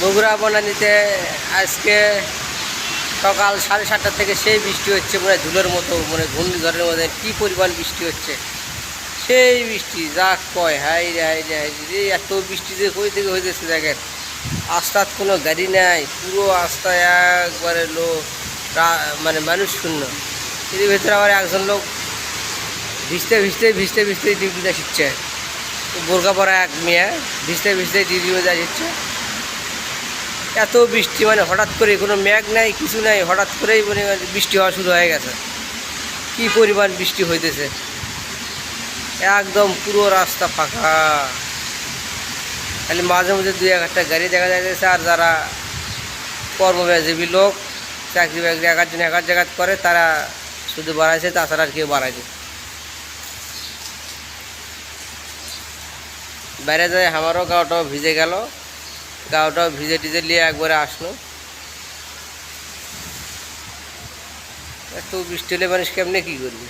বগুড়া বনানীতে আজকে সকাল সাড়ে সাতটা থেকে সেই বৃষ্টি হচ্ছে মানে ধুলোর মতো মানে ঘূর্ণিঝড়ের মধ্যে কী পরিমাণ বৃষ্টি হচ্ছে? সেই বৃষ্টি, যা কয় হাই রে হাই রে হাই রে, এত বৃষ্টি যে কই থেকে হইতেছে দেখেন। আস্তাত কোনো গাড়ি নাই, পুরো আস্তায় একবারে লোক মানে মানুষ শূন্য। এর ভেতরে আবার একজন লোক ভিজতে ভিজতে ভিজতে ভিজতে ডিউটিটা শিখছে বোরকা পরা এক মেয়ে ভিজতে ভিজতে ডিউটিতে যাচ্ছে এত বৃষ্টি মানে হঠাৎ করে কোনো মেঘ নাই, কিছু নাই, হঠাৎ করেই মানে বৃষ্টি হওয়া শুরু হয়ে গেছে। কি পরিমাণ বৃষ্টি হইতেছে? একদম পুরো রাস্তা ফাঁকা। খালি মাঝে মাঝে দুই এক একটা গাড়ি দেখা যাইতেছে, আর যারা কর্মব্যাজীবী লোক, চাকরি বাকরি একার জন্য একার জায়গা করে, তারা শুধু বাড়াইছে, তাছাড়া আর কেউ বাড়ায়নি বাইরে যায় আমারও গাওটাও ভিজে গেল। গাওটাও ভিজে টিজে নিয়ে একবারে আসলো। এত বৃষ্টি হলে মানুষ কেমনে কী করবে?